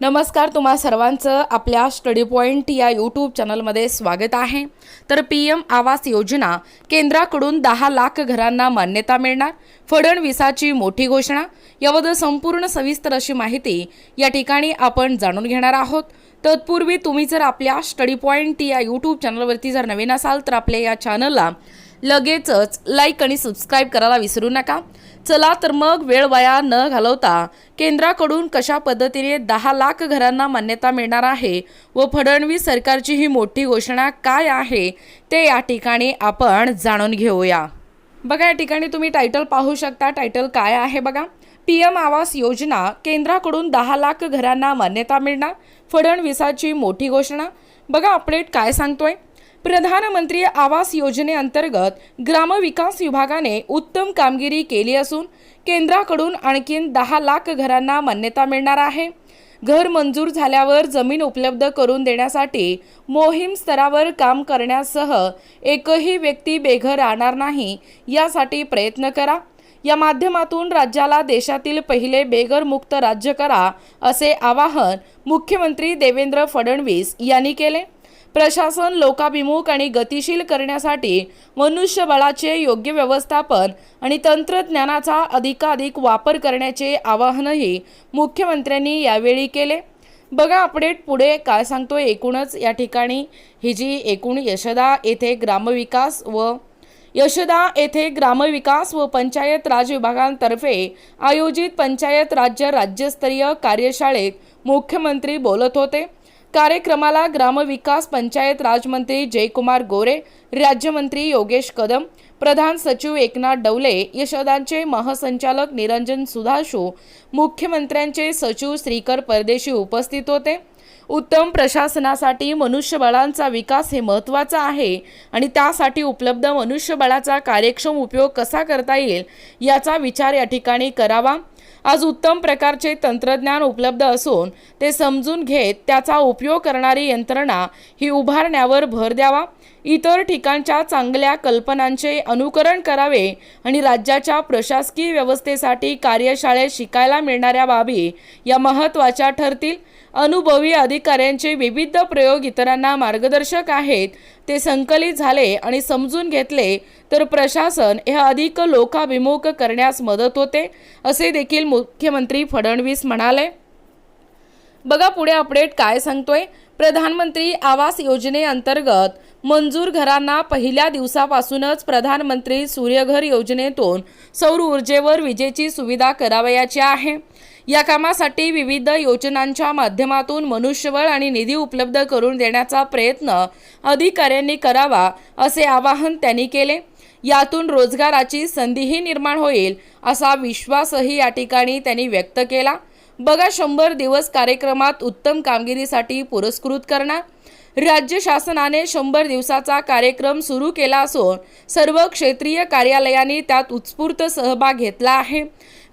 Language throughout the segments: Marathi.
नमस्कार तुम्हा सर्वांचं आपल्या स्टडी पॉईंट या यूट्यूब चॅनलमध्ये स्वागत आहे. तर पी एम आवास योजना केंद्राकडून दहा लाख घरांना मान्यता मिळणार फडणवीसाची मोठी घोषणा याबद्दल संपूर्ण सविस्तर अशी माहिती या ठिकाणी आपण जाणून घेणार आहोत. तत्पूर्वी तुम्ही जर आपल्या स्टडी पॉईंट या यूट्यूब चॅनलवरती जर नवीन असाल तर आपल्या या चॅनलला लगेचच लाईक आणि सबस्क्राईब करायला विसरू नका. चला तर मग वेळ वाया न घालवता केंद्राकडून कशा पद्धतीने दहा लाख घरांना मान्यता मिळणार आहे व फडणवीस सरकारची ही मोठी घोषणा काय आहे ते या ठिकाणी आपण जाणून घेऊया. बघा या ठिकाणी तुम्ही टायटल पाहू शकता. टायटल काय आहे बघा? पी एम आवास योजना केंद्राकडून दहा लाख घरांना मान्यता मिळणार फडणवीसाची मोठी घोषणा. बघा अपडेट काय सांगतोय? प्रधानमंत्री आवास योजनेअंतर्गत ग्रामविकास विभागाने उत्तम कामगिरी केली असून केंद्राकडून आणखीन दहा लाख घरांना मान्यता मिळणार आहे. घर मंजूर झाल्यावर जमीन उपलब्ध करून देण्यासाठी मोहीम स्तरावर काम करण्यासह एकही व्यक्ती बेघर राहणार नाही यासाठी प्रयत्न करा. या माध्यमातून राज्याला देशातील पहिले बेघरमुक्त राज्य करा असे आवाहन मुख्यमंत्री देवेंद्र फडणवीस यांनी केले. प्रशासन लोकाभिमुख आणि गतिशील करण्यासाठी मनुष्यबळाचे योग्य व्यवस्थापन आणि तंत्रज्ञानाचा अधिकाधिक वापर करण्याचे आवाहनही मुख्यमंत्र्यांनी यावेळी केले. बघा अपडेट पुढे काय सांगतो एकूणच या ठिकाणी. ही जी एकूण यशदा येथे ग्रामविकास व यशदा येथे ग्रामविकास व पंचायत राज विभागांतर्फे आयोजित पंचायत राज्य राज्यस्तरीय कार्यशाळेत मुख्यमंत्री बोलत होते. कार्यक्रमाला ग्रामविकास पंचायत राजमंत्री जयकुमार गोरे राज्यमंत्री योगेश कदम प्रधान सचिव एकनाथ डवले यशदांचे महसंचालक निरंजन सुधाशू मुख्यमंत्र्यांचे सचिव श्रीकर परदेशी उपस्थित होते. उत्तम प्रशासनासाठी मनुष्यबळांचा विकास हे महत्त्वाचा आहे आणि त्यासाठी उपलब्ध मनुष्यबळाचा कार्यक्षम उपयोग कसा करता येईल याचा विचार या ठिकाणी करावा. आज उत्तम प्रकारचे तंत्रज्ञान उपलब्ध असून ते समजून घेत त्याचा उपयोग करणारी यंत्रणा ही उभारण्यावर भर द्यावा. इतर ठिकाणच्या चांगल्या कल्पनांचे अनुकरण करावे आणि राज्याच्या प्रशासकीय व्यवस्थेसाठी कार्यशाळेत शिकायला मिळणाऱ्या बाबी या महत्त्वाच्या ठरतील. अनुभवी अधिकाऱ्यांचे विविध प्रयोग इतरांना मार्गदर्शक आहेत. ते संकलित झाले आणि समजून घेतले तर प्रशासन हे अधिक लोकाभिमुख करण्यास मदत होते असे देखील मुख्यमंत्री फडणवीस म्हणाले. बघा पुढे अपडेट काय सांगतोय. प्रधानमंत्री आवास योजनेअंतर्गत मंजूर घरांना पहिल्या दिवसापासूनच प्रधानमंत्री सूर्यघर योजनेतून सौर ऊर्जेवर विजेची सुविधा करावयाची आहे. या कामासाठी विविध योजनांच्या माध्यमातून मनुष्यबळ आणि निधी उपलब्ध करून देण्याचा प्रयत्न अधिकाऱ्यांनी करावा असे आवाहन त्यांनी केले. यातून रोजगाराची संधीही निर्माण होईल असा विश्वासही या ठिकाणी त्यांनी व्यक्त केला. बघा शंभर दिवस कार्यक्रमात उत्तम कामगिरीसाठी पुरस्कृत करणार. राज्य शासनाने शंभर दिवसाचा कार्यक्रम सुरू केला असून सर्व क्षेत्रीय कार्यालयांनी त्यात उत्स्फूर्त सहभाग घेतला आहे.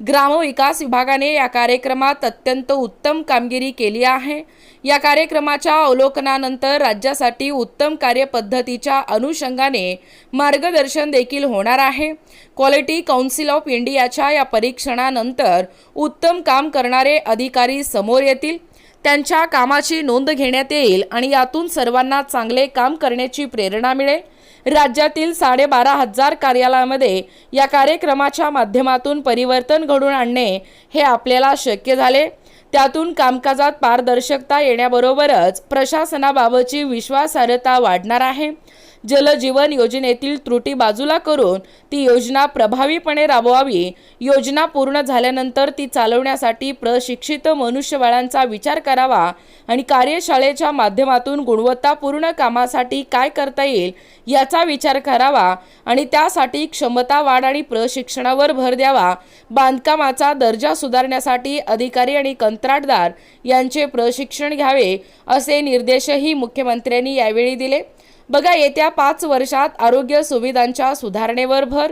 ग्रामविकास विभागाने या कार्यक्रमात अत्यंत उत्तम कामगिरी केली आहे. या कार्यक्रमाच्या अवलोकनानंतर राज्यासाठी उत्तम कार्यपद्धतीच्या अनुषंगाने मार्गदर्शन देखील होणार आहे. क्वालिटी काउन्सिल ऑफ इंडियाच्या या परीक्षणानंतर उत्तम काम करणारे अधिकारी समोर येतील. त्यांच्या कामाची नोंद घेण्यात येईल आणि यातून सर्वांना चांगले काम करण्याची प्रेरणा मिळेल. राज्यातील साडेबारा हजार कार्यालयामध्ये या कार्यक्रमाच्या माध्यमातून परिवर्तन घडून आणणे हे आपल्याला शक्य झाले. त्यातून कामकाजात पारदर्शकता येण्याबरोबरच प्रशासनाबाबतची विश्वासार्हता वाढणार आहे. जलजीवन योजनेतील त्रुटी बाजूला करून ती योजना प्रभावीपणे राबवावी. योजना पूर्ण झाल्यानंतर ती चालवण्यासाठी प्रशिक्षित मनुष्यबळांचा विचार करावा आणि कार्यशाळेच्या माध्यमातून गुणवत्तापूर्ण कामासाठी काय करता येईल याचा विचार करावा आणि त्यासाठी क्षमता वाढ आणि प्रशिक्षणावर भर द्यावा. बांधकामाचा दर्जा सुधारण्यासाठी अधिकारी आणि कंत्राटदार यांचे प्रशिक्षण घ्यावे असे निर्देशही मुख्यमंत्र्यांनी यावेळी दिले. बघा येत्या पाच वर्षात आरोग्य सुविधांच्या सुधारणेवर भर.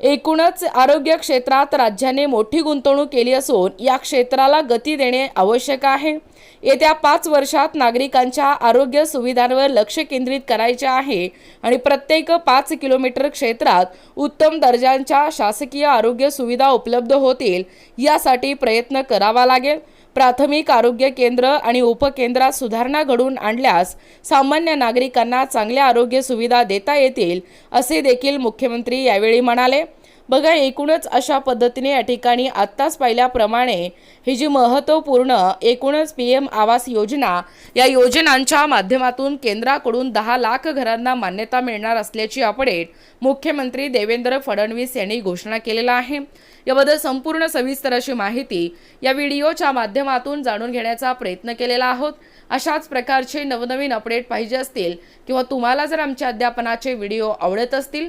एकूणच आरोग्य क्षेत्रात राज्याने मोठी गुंतवणूक केली असून या क्षेत्राला गती देणे आवश्यक आहे. येत्या पाच वर्षात नागरिकांच्या आरोग्य सुविधांवर लक्ष केंद्रित करायचे आहे आणि प्रत्येक पाच किलोमीटर क्षेत्रात उत्तम दर्जांच्या शासकीय आरोग्य सुविधा उपलब्ध होतील यासाठी प्रयत्न करावा लागेल. प्राथमिक आरोग्य केंद्र आणि उपकेंद्रात सुधारणा घडवून आणल्यास सामान्य नागरिकांना चांगल्या आरोग्य सुविधा देता येतील असे देखील मुख्यमंत्री यावेळी म्हणाले. बघा एकूणच अशा पद्धतीने या ठिकाणी आत्ताच पाहिल्याप्रमाणे ही जी महत्त्वपूर्ण एकूणच पी एम आवास योजना या योजनांच्या माध्यमातून केंद्राकडून दहा लाख घरांना मान्यता मिळणार असल्याची अपडेट मुख्यमंत्री देवेंद्र फडणवीस यांनी घोषणा केलेला आहे. याबद्दल संपूर्ण सविस्तर अशी माहिती या व्हिडिओच्या माध्यमातून जाणून घेण्याचा प्रयत्न केलेला आहोत. अशाच प्रकारचे नवनवीन अपडेट पाहिजे असतील किंवा तुम्हाला जर आमच्या अध्यापनाचे व्हिडिओ आवडत असतील